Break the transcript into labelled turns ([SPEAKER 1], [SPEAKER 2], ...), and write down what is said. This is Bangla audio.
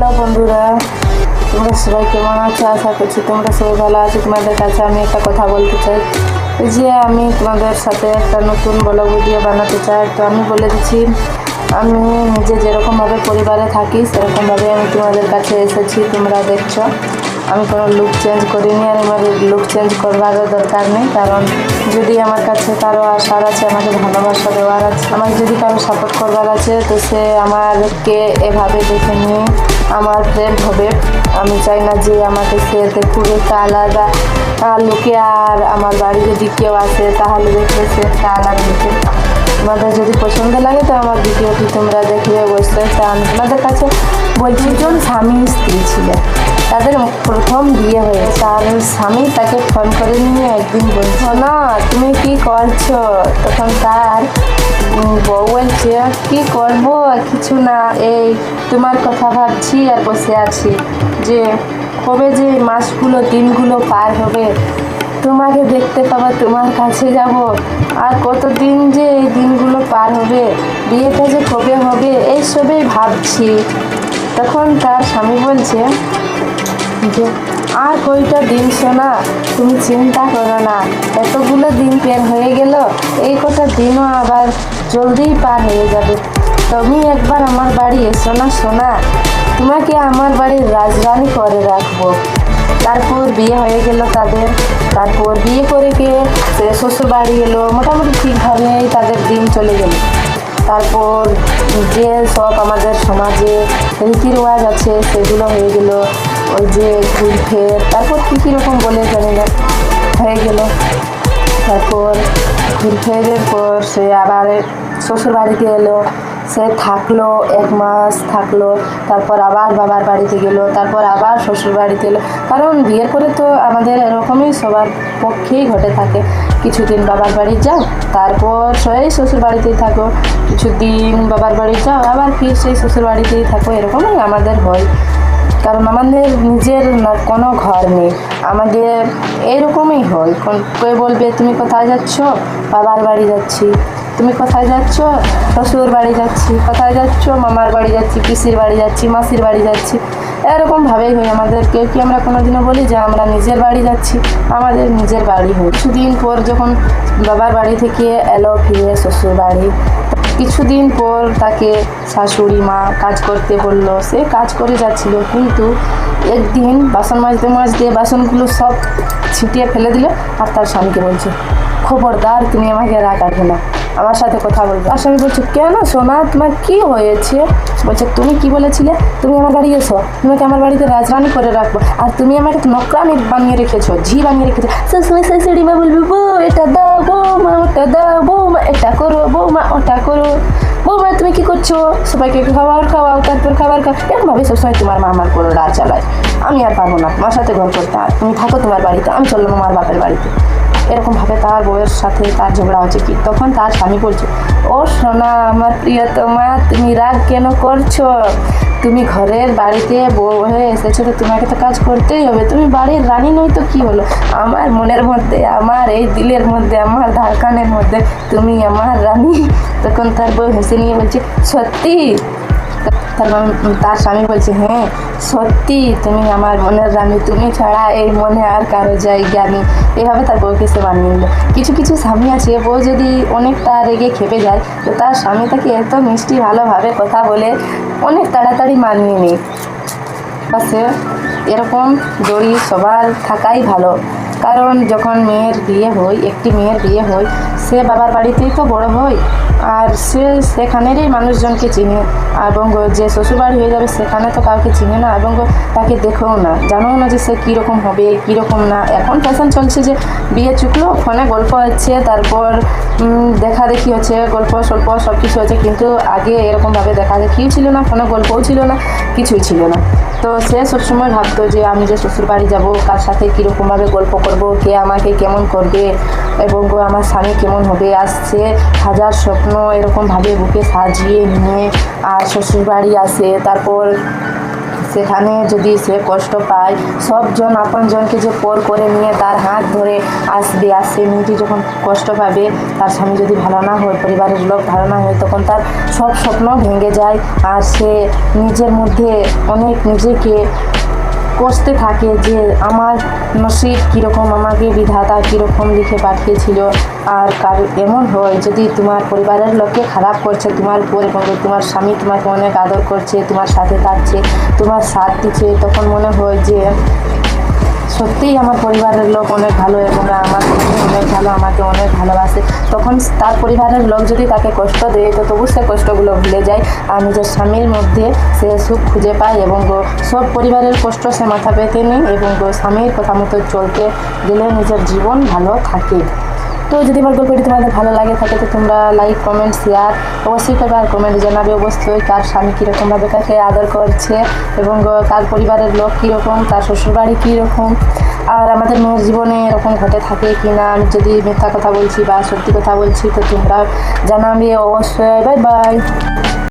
[SPEAKER 1] হ্যালো বন্ধুরা, তোমরা সবাই কেমন আছো? আশা করছি তোমরা সবাই ভালো আছো। তোমাদের কাছে আমি একটা কথা বলতে চাই। যে আমি তোমাদের সাথে একটা নতুন ব্লগ ভিডিও বানাতে চাই, তো আমি বলে দিচ্ছি, আমি নিজে যেরকমভাবে পরিবারে থাকি, সেরকমভাবে আমি তোমাদের কাছে এসেছি, তোমরা দেখছ। আমি কোনো লুক চেঞ্জ করিনি আর আমার লুক চেঞ্জ করবারও দরকার নেই, কারণ যদি আমার কাছে কারও আশার আছে, আমাকে ভালোবাসা দেওয়ার আছে, আমাকে যদি কারও সাপোর্ট করবার আছে, তো সে আমারকে এভাবে দেখে নিয়ে আমার ফ্রেন্ড হবে। আমি চাই না যে আমাকে সে খুব একটা আলাদা লুকে আর আমার বাড়ি যদি কেউ আসে, তাহলে দেখবে সে একটা আলাদা লুকে তোমাদের যদি পছন্দ লাগে, তো আমার ভিডিওটি তোমরা দেখবে অবশ্যই আমি তোমাদের কাছে বলছি জন স্বামী স্ত্রী ছিল তাদের প্রথম বিয়ে হয়েছে তার স্বামী তাকে ফোন করে নিয়ে একদিন বলছো না তুমি কি করছ? তখন তার বউ বলছে কি করব? কিছু না, এই তোমার কথা ভাবছি আর বসে আছি যে কবে যে মাসগুলো, দিনগুলো পার হবে, তোমাকে দেখতে পাবো, তোমার কাছে যাব। আর কতদিন যে এই দিনগুলো পার হবে, বিয়েটা যে কবে হবে, এইসবই ভাবছি। তখন তার স্বামী বলছে আর কয়টা দিন শোনা তুমি চিন্তা করো না। এতগুলো দিন পের হয়ে গেল, এই কটা দিনও আবার জলদিই পার হয়ে যাবে। তুমি একবার আমার বাড়ি এসো না শোনা তোমাকে আমার বাড়ির রাজরানী করে রাখব। তারপর বিয়ে হয়ে গেল তাদের, তারপর বিয়ে করে গিয়ে সে শ্বশুর বাড়ি এলো, মোটামুটি ঠিকভাবেই তাদের দিন চলে গেল। তারপর যে সব আমাদের সমাজে রীতি রেওয়াজ আছে, সেগুলো হয়ে গেল। ওই যে ঘুর ফের তারপর কী কীরকম বলে জানি না, হয়ে গেল। তারপর ঘুরফেরের পর সে আবার শ্বশুর বাড়িতে এলো, সে থাকল এক মাস থাকল, তারপর আবার বাবার বাড়িতে গেল, তারপর আবার শ্বশুর বাড়িতে এলো। কারণ বিয়ের পরে তো আমাদের এরকমই সবার পক্ষেই ঘটে থাকে। কিছুদিন বাবার বাড়ি যাও, তারপর সেই শ্বশুর বাড়িতেই থাকো। কিছুদিন বাবার বাড়ি যাও, আবার ফির সেই শ্বশুর বাড়িতেই থাকো, এরকমই আমাদের হয়। কারণ আমাদের নিজের কোনো ঘর নেই। আমাদের এরকমই হয়। কেউ বলবে, তুমি কোথায় যাচ্ছ? বাবার বাড়ি যাচ্ছি। তুমি কোথায় যাচ্ছ? শ্বশুর বাড়ি যাচ্ছি। কোথায় যাচ্ছ? মামার বাড়ি যাচ্ছি। পিসির বাড়ি যাচ্ছি। মাসির বাড়ি যাচ্ছি। এরকমভাবেই হয় আমাদের। কেউ কি আমরা কোনোদিনও বলি যে, আমরা নিজের বাড়ি যাচ্ছি। আমাদের নিজের বাড়ি হয়। কিছুদিন পর যখন বাবার বাড়ি থেকে এলো, ফিরে শ্বশুর বাড়ি। কিছুদিন পর তাকে শাশুড়ি মা কাজ করতে বলল। সে কাজ করে যাচ্ছিল কিন্তু একদিন বাসন মাজতে মাজতে বাসনগুলো সব ছিটিয়ে ফেলে দিল আর তার স্বামীকে বলছে, খবরদার, তুমি আমাকে রাখাবে না, আমার সাথে কথা বলবে। আর স্বামী বলছে, কেন সোনা, তোমার কি হয়েছে? বলছে, তুমি কি বলেছিলে? তুমি আমার বাড়ি এসো, তোমাকে আমার বাড়িতে রাজরানি করে রাখব আর তুমি আমাকে নকরানি বানিয়ে রেখেছো, ঝি বানিয়ে রেখেছো। সবসময় শাশুড়ি মা বলবে, বউ, এটা দাও, বৌমা, ওটা দাও, বৌমা, এটা করো, বৌমা, ওটা করো। বৌমা তুমি কি করছ? সবাইকে খাবার খাওয়াও, তারপর খাবার খাও। এরকমভাবে সবসময় তোমার মা আমার পুরো রাজ চালায়? আমি আর পারব না, তোমার সাথে গল্প করতে তুমি থাকো তোমার বাড়িতে, আমি চললাম আমার বাপের বাড়িতে। এরকমভাবে তার বউয়ের সাথে তার ঝগড়া হচ্ছে কি? তখন তার স্বামী বলছে, ও সোনা, আমার প্রিয়তমা তুমি রাগ কেন করছ? তুমি ঘরের বাড়িতে বউ হয়ে এসেছ তো তোমাকে তো কাজ করতেই হবে। তুমি বাড়ির রানী নই তো কি হলো? আমার মনের মধ্যে, আমার এই দিলের মধ্যে, আমার ধারকানের মধ্যে, তুমি আমার রানী। তখন তার বউ হেসে নিয়ে বলছে, সত্যি? তার স্বামী বলছে হ্যাঁ সত্যি তুমি আমার মনের রানী, তুমি ছাড়া এই মনে আর কারও জায়গা জ্ঞানী এভাবে তার বউকে সে বানিয়ে নিল কিছু কিছু স্বামী আছে, বউ যদি অনেকটা রেগে খেপে যায়, তো তার স্বামী তাকে এত মিষ্টি ভালোভাবে কথা বলে অনেক তাড়াতাড়ি মানিয়ে নেয়। পাশে এরকম দড়ি সবার থাকাই ভালো। কারণ যখন মেয়ের বিয়ে হয়, একটি মেয়ের বিয়ে হয়, সে বাবার বাড়িতেই তো বড় হয়। আর সে সেখানেরই মানুষজনকে চিনে এবং যে শ্বশুরবাড়ি হয়ে যাবে, সেখানে তো কাউকে চিনে না এবং তাকে দেখেও না। জানেও না যে সে কীরকম হবে, কীরকম না। এখন ফ্যাশন চলছে যে বিয়ে চুকলো, ফোনে গল্প হচ্ছে, তারপর দেখা দেখি হচ্ছে, গল্প সল্প সব কিছু হচ্ছে, কিন্তু আগে এরকমভাবে দেখা দেখিও ছিল না, ফোনে গল্পও ছিল না, কিছুই ছিল না। তো সে সবসময় ভাবতো যে আমি যে শ্বশুর বাড়ি যাব, কার সাথে কীরকমভাবে গল্প করব, কে আমাকে কেমন করবে এবং আমার স্বামী কেমন হবে। আসছে হাজার স্বপ্ন এরকমভাবে বুকে সাজিয়ে নিয়ে, আর শ্বশুর বাড়ি আসে, তারপর সেখানে যদি সে কষ্ট পায় সবজন আপনজনকে যে পর করে নিয়ে তার হাত ধরে আসবে আর সে মেয়েটি যখন কষ্ট পাবে, তার স্বামী যদি ভালো না হয়, পরিবারের লোক ভালো না হয়, তখন তার সব স্বপ্ন ভেঙে যায়। আর সে নিজের মধ্যে অনেক নিজেকে কষ্টে থাকে যে আমার নসিব কীরকম, আমাকে বিধাতা কীরকম লিখে পাঠিয়েছিল। আর কার এমন হয়, যদি তোমার পরিবারের লোককে খারাপ করছে, তোমার উপর তোমার স্বামী তোমাকে অনেক আদর করছে, তোমার সাথে থাকছে, তোমার সাথ দিচ্ছে, তখন মনে হয় যে সত্যিই আমার পরিবারের লোক অনেক ভালো এবং আমার অনেক ভালো, আমাকে অনেক ভালোবাসে। তখন তার পরিবারের লোক যদি তাকে কষ্ট দেয়, তো তবু সে কষ্টগুলো ভুলে যায়। আর নিজের স্বামীর মধ্যে সে সুখ খুঁজে পায় এবং সব পরিবারের কষ্ট সে মাথা পেতে নেই এবং স্বামীর কথা মতো চলতে গেলে নিজের জীবন ভালো থাকে। তো যদি আমার গল্পটি তোমাদের ভালো লাগে, থাকে তো তোমরা লাইক কমেন্ট শেয়ার অবশ্যই করবে আর কমেন্ট জানাবে অবশ্যই, কার স্বামী কীরকমভাবে কাকে আদর করছে এবং কার পরিবারের লোক কীরকম, তার শ্বশুরবাড়ি কীরকম, আর আমাদের মেয়ের জীবনে এরকম ঘটে থাকে কি না আমি যদি মিথ্যা কথা বলছি বা সত্যি কথা বলছি, তো তোমরা জানাবে অবশ্যই। Bye bye